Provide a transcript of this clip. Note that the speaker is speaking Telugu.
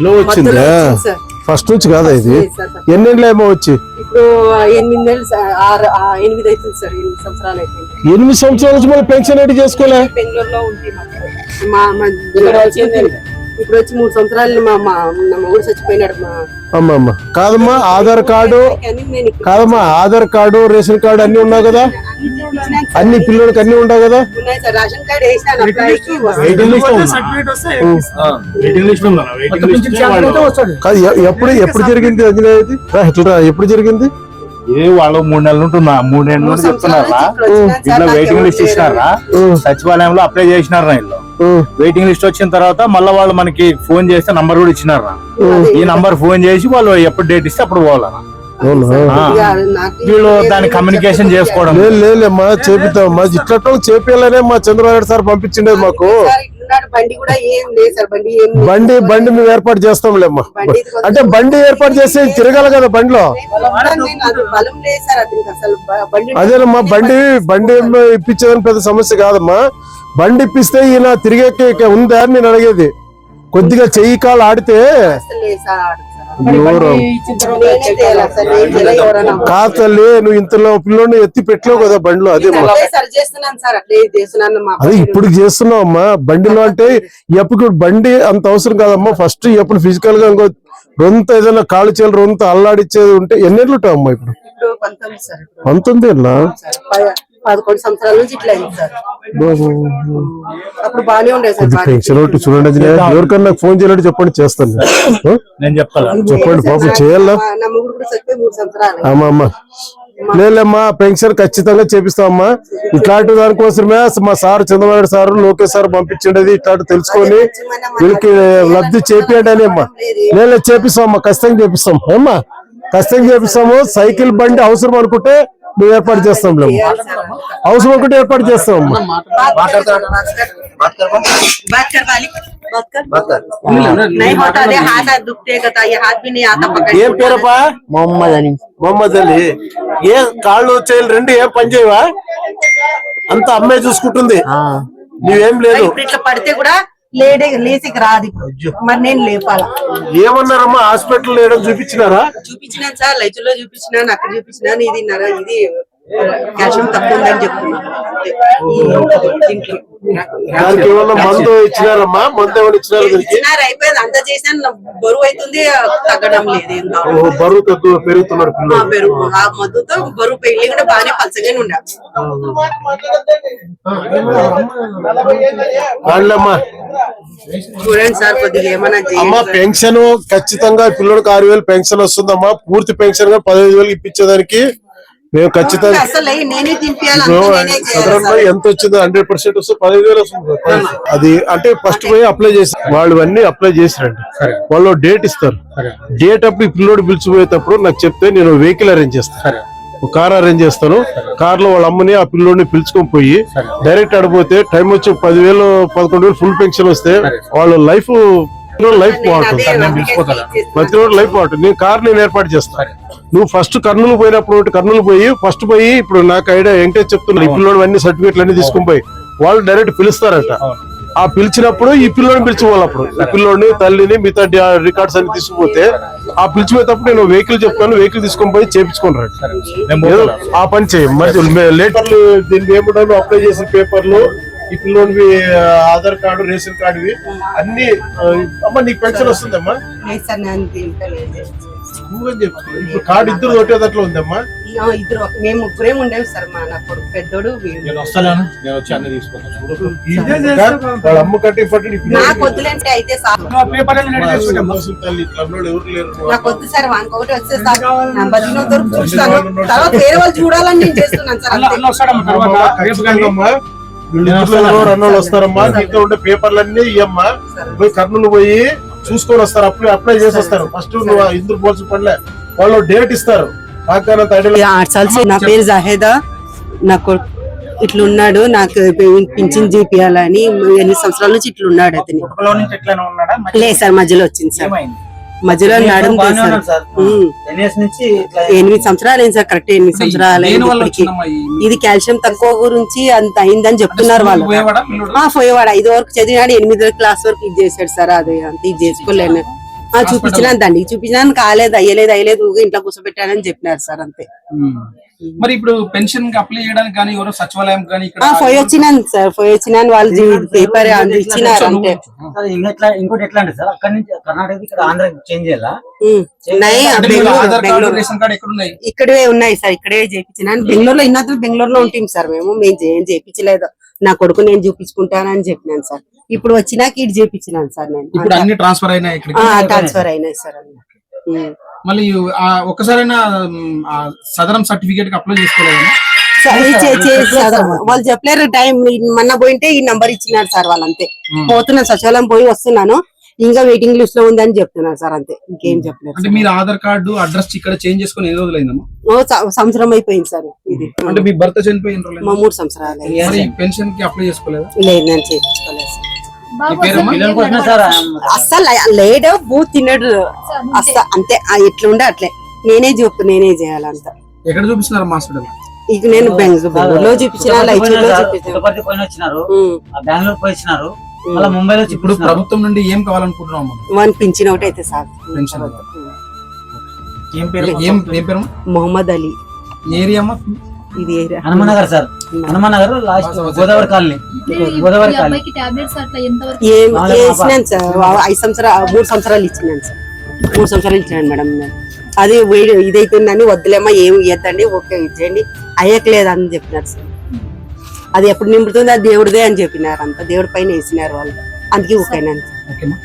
ఇలా వచ్చిందా. ఫస్ట్ నుంచి కాదా ఇది? ఏమో వచ్చి? ఇప్పుడు ఎనిమిది నెలలు సార్, ఎనిమిది అవుతుంది సార్ ఎనిమిది సంవత్సరాలు అయిపోయింది. ఎనిమిది సంవత్సరాల నుంచి మళ్ళీ పెన్షన్ ఏంటి చేసుకోలే? బెంగళూరులో మాకు. మా ఇప్పుడు వచ్చి మూడు సంవత్సరాలు మా మా మొగుడు చచ్చిపోయినాడు మా. అమ్మ అమ్మ. కాదమ్మా ఆధార్ కార్డు. కాదమ్మా ఆధార్ కార్డు రేషన్ కార్డు అన్ని ఉన్నావు కదా. అన్ని పిల్లలకి అన్ని ఉండవు కదా? ఎప్పుడు ఎప్పుడు జరిగింది ఇట్లా రా, ఎప్పుడు జరిగింది? ఇది వాళ్ళు మూడు నెలలు ఉంటుందా మూడు నెలల నుండి చెప్తున్నారా? ఇట్లా వెయిటింగ్ లిస్ట్ ఇచ్చినారా? సచివాలయంలో అప్లై చేసినారా వీళ్ళు? వెయిటింగ్ లిస్ట్ వచ్చిన తర్వాత మళ్ళీ వాళ్ళు మనకి ఫోన్ చేస్తే నంబర్ కూడా ఇచ్చినారా. ఈ నంబర్ ఫోన్ చేసి వాళ్ళు ఎప్పుడు డేట్ ఇస్తే అప్పుడు పోవాలా అవునా ఆ. ఇక నాకు వీళ్ళు ఏదో కమ్యూనికేషన్ చేసుకోవడం. లేదు లేదమ్మా చేపిద్దామమ్మా ఇట్లా చేపియాలనే మా చంద్రబాబు నాయుడు సార్ పంపించిండేది మాకు. బండి బండి మేము ఏర్పాటు చేస్తాంలేమ్మా. అంటే బండి ఏర్పాటు చేస్తే తిరగాలి కదా బండిలో? అదేనమ్మా బండి బండి ఇప్పించేదని పెద్ద సమస్య కాదమ్మా. బండి ఇప్పిస్తే ఈయన తిరిగే ఉందా అని నేను అడిగేది. కొద్దిగా చెయ్యి కాలు ఆడితే కాదు తల్లి నువ్వు ఇంతలో పిల్లోని ఎత్తి పెట్టలేవు కదా బండిలో అదేమ్మా అట్లే సరి చేస్తున్నాను సార్ అట్లే చేస్తున్నాను మా అదే ఇప్పుడు చేస్తున్నావు అమ్మా. బండిలో అంటే ఎప్పుడు బండి అంత అవసరం కాదమ్మా. ఫస్ట్ ఎప్పుడు ఫిజికల్గా ఇంకో రొంత ఏదైనా కాలు చేయాలి రొంత అల్లాడిచ్చేది ఉంటే ఎన్నేళ్ళు ఉంటావు అమ్మా ఇప్పుడు పంతొమ్మిది ఏళ్ళా పదకొండు సంవత్సరాల నుంచి ఇట్లా అయింది సార్. అప్పుడు బాగానే ఉండేది సార్ చూడండి. ఎవరికన్నా నాకు ఫోన్ చేయాలంటే చెప్పండి చేస్తాను? నేను చెప్తాను. చెప్పండి పాపం చేయాలా? అమ్మా అమ్మా. లేదమ్మా పెన్షన్ ఖచ్చితంగా చేపిస్తామమ్మా. ఇట్లాంటి దానికోసమే మా sir Chandrababu sir Lokesh sir పంపించిండేది. ఇట్లాంటి తెలుసుకొని వీళ్ళకి లబ్ధి చేపియండి అని అమ్మా. లేదు. చేపిస్తామమ్మా. ఖచ్చితంగా చేపిస్తాం. ఏమ్మా? ఖచ్చితంగా చేపిస్తాము. సైకిల్ బండి అవసరం అనుకుంటే మేము ఏర్పాటు చేస్తాం హౌస్ ఒకటి ఏర్పాటు చేస్తాం. ఏం పేరపా మొహమ్మద్ అని మొహమ్మద్ అలీ. ఏ కాళ్ళు చేయాలి రెండు ఏం పని చేయవా? అంత అమ్మాయి చూసుకుంటుంది. నువ్వేం లేదు. ఇట్లా పడితే కూడా లేడే లేచికి రాదు ఇప్పుడు. మరి నేను లేపాల? ఏమన్నారమ్మా? హాస్పిటల్ చూపించినారా? చూపించినాను సార్ లైచులో చూపించినాను అక్కడ చూపించినాను ఇది ఇది క్యాల్షియం తక్కువ ఉందని చెప్తున్నాను ఇచ్చినారమ్మా? మందు ఇచ్చినారా అయిపోయింది. అంత చేసినా బరువు అవుతుంది తగ్గడం లేదు బరువు పెరుగుతున్నాడు ఆ పిల్లలు. బరువు ఆ మద్దుతో బరువు పెళ్ళి కూడా బాగానే పలసగానే ఉండే. వాళ్ళమ్మా చూడండి సార్ కొద్దిగా ఏమన్నా. పెన్షన్ ఖచ్చితంగా పిల్లడికి ఆరు వేలు పెన్షన్ వస్తుందమ్మా. పూర్తి పెన్షన్గా పదహైదు వేలు ఇప్పించేదానికి మేము ఖచ్చితంగా. ఎంత వచ్చింది హండ్రెడ్ పర్సెంట్ వస్తే పదహైదు వేలు వస్తుంది. అది అంటే ఫస్ట్ పోయి అప్లై చేసి వాళ్ళు అన్ని అప్లై చేసిరండి. వాళ్ళు డేట్ ఇస్తారు. డేట్ అప్పుడు ఈ పిల్లోడు పిలిచిపోయేటప్పుడు నాకు చెప్తే నేను వెహికల్ అరేంజ్ చేస్తాను. ఒక కార్ అరేంజ్ చేస్తాను. కార్లో వాళ్ళ అమ్మని ఆ పిల్లోడిని పిలుచుకొని పోయి డైరెక్ట్ ఆడిపోతే టైం వచ్చి పదివేలు పదకొండు వేలు ఫుల్ పెన్షన్ వస్తే వాళ్ళ లైఫ్ లైఫ్ బాగుంటుంది. ప్రతి రోజు లైఫ్ బాగుంటుంది. నేను కార్ నేను ఏర్పాటు చేస్తాను నువ్వు ఫస్ట్ కర్నూలు పోయినప్పుడు కర్నూలు పోయి ఫస్ట్ పోయి ఇప్పుడు నాకు ఐడియా వెంకటేష్ చెప్తున్నా ఈ పిల్లోడు అన్ని సర్టిఫికెట్లు అన్ని తీసుకొని పోయి వాళ్ళు డైరెక్ట్ పిలుస్తారట. ఆ పిలిచినప్పుడు ఈ పిల్లోని పిలిచిపోవాలి అప్పుడు ఈ పిల్లోని తల్లిని మిగతా రికార్డ్స్ అన్ని తీసుకుపోతే ఆ పిలిచిపోయేటప్పుడు నేను వెహికల్ చెప్తాను వెహికల్ తీసుకొని పోయి చేపించుకొని. ఆ పని చేయి. మరి లేటర్లు దీనికి ఏముంటాను అప్లై చేసిన పేపర్లు ఈ పిల్లోనివి ఆ, ఆధార్ కార్డు రేషన్ కార్డువి అన్ని అమ్మ నీకు పెన్షన్ వస్తుందమ్మా. ఇప్పుడు కార్డు ఇద్దరు ఉందమ్మా? ఆ, ఇద్దరు మేము ముగ్గురే ఉండేవి సార్ మా నా కొడుకు పెద్దోడు. నేను వస్తాను నేను వచ్చి అన్ని వాళ్ళ అమ్మ కట్టి పట్టి నాకు వద్దులేంటే అయితే సార్. నాకు వద్దు సార్ వానికొకటి వచ్చే సార్. నా వరకు చూస్తాను తర్వాత వేరే వాళ్ళు చూడాలని నేను చేస్తున్నాను సార్ అన్నోళ్ళు వస్తారమ్మా. నీతో ఉండే పేపర్లన్నీ ఇయ్యమ్మా. పోయి కర్నూలు పోయి చూసుకొని వస్తారు. అప్లై అప్లై చేసి వస్తారు ఫస్ట్ నువ్వు ఇందుకు పోల్చి పడలే. వాళ్ళు డేట్ ఇస్తారు. నా పేరు జహేదా. నాకు ఇట్లున్నాడు. నాకు పింఛన్ చేపియాలని ఎన్ని సంవత్సరాల నుంచి ఇట్లున్నాడు అతని. లేదు సార్ మధ్యలో వచ్చింది సార్. ఏమైంది? మధ్యలో నడుము ఎనిమిది సంవత్సరాలు అయింది సార్ కరెక్ట్ ఎనిమిది సంవత్సరాలు. ఇది కాల్షియం తక్కువ గురించి అంత అయిందని చెప్తున్నారు వాళ్ళు. ఆ పోయేవాడు. ఐదు వరకు చదివినాడు ఎనిమిదో క్లాస్ వరకు ఇది చేశాడు సార్ అది అంత ఇది చేసుకోలేను. ఆ చూపించినాను దండి చూపించినాను కాలేదు అయ్యలేదు అయ్యలేదు ఇంట్లో కూర్చోబెట్టానని చెప్పినారు సార్ అంతే. మరి ఇప్పుడు పెన్షన్కి అప్లై చేయడానికి కానీ ఎవరో సచివాలయం కానీ పోయి వచ్చినాను సార్ పోయి వచ్చినాను వాళ్ళు పేపర్ ఇచ్చినారు ఇంకెట్లా ఇంకోటి ఎట్లా అంటే సార్ అక్కడి నుంచి కర్ణాటక ఇక్కడ ఆంధ్ర చేంజ్ చేయాలా? అంటే ఇక్కడే ఉన్నాయి సార్ ఇక్కడే చేపించినాను. బెంగళూరులో ఇన్నది బెంగళూరులో ఉంటాం సార్ మేము మేము ఏం చేపించలేదు. నా కొడుకు నేను చూపించుకుంటానని చెప్పినాను సార్. ఇప్పుడు వచ్చినాక ఇటు చేపించినాను సార్ నేను. ఇప్పుడు అన్ని ట్రాన్స్ఫర్ అయినాయి ఇక్కడికి? ట్రాన్స్ఫర్ అయినాయి సార్. మళ్ళీ ఆ ఒక్కసారైనా మ్, ఆ సదరం సర్టిఫికేట్కి అప్లై చేసుకోలేదు? వాళ్ళు చెప్పలేరు టైం మొన్న పోయింటే ఈ నంబర్ ఇచ్చినారు సార్ వాళ్ళంతే. పోతున్నాను సచివాలయం పోయి వస్తున్నాను. ఇంకా వెయిటింగ్ లిస్ట్లో ఉందని చెప్తున్నారు సార్ అంతే. ఇంకేం చెప్పలేదు అంటే మీరు ఆధార్ కార్డు అడ్రస్ ఇక్కడ చేంజ్ చేసుకుని ఎన్ని రోజులైందమ్మా? ఓ సంవత్సరం అయిపోయింది సార్ ఇది. అంటే మీ భర్త చనిపోయిన రోజులు మా మూడు సంవత్సరాలు పెన్షన్కి అప్లై చేసుకోలేదు? లేదు నేను చేయించుకోలేదు సార్. అస్సలు లేడు బూ తినడు. అస్సలు అంతే. ఆ ఎట్లుండే అట్లే. నేనే చెప్పు నేనే చేయాలంత ఎక్కడ చూపిస్తున్నారు హాస్పిటల్? ఇక నేను బెంగళూరు బెంగళూరులో చూపించిన లైచూర్లో చూపించాను. వచ్చినారు బెంగళూరు పోయి మళ్ళీ ముంబైలో ఇప్పుడు ప్రభుత్వం నుండి ఏం కావాలనుకుంటున్నాం మనం? పింఛన్ ఒకటి అయితే సార్. పెన్షన్ ఏం పేరు? ఏం ఏం పేరు మొహమ్మద్ అలీ. ఏరియా అమ్మా? ఇది area. Hanumanagar sir. Hanumanagar last Godavari colony. Godavari colony. ఏం సార్? ఐదు సంవత్సరాలు మూడు సంవత్సరాలు ఇచ్చినాను సార్. మూడు సంవత్సరాలు ఇచ్చినాను మేడం అది వేడి ఇదైతుందని వద్దులేమ్మా ఏం ఇవ్వద్దండి ఓకే ఇచ్చేయండి. అయ్యట్లేదు అని చెప్పినారు సార్. అది ఎప్పుడు నింపుతుంది అది దేవుడిదే అని చెప్పినారు అంత దేవుడి పైన వేసినారు వాళ్ళు. అందుకే ఓకేమా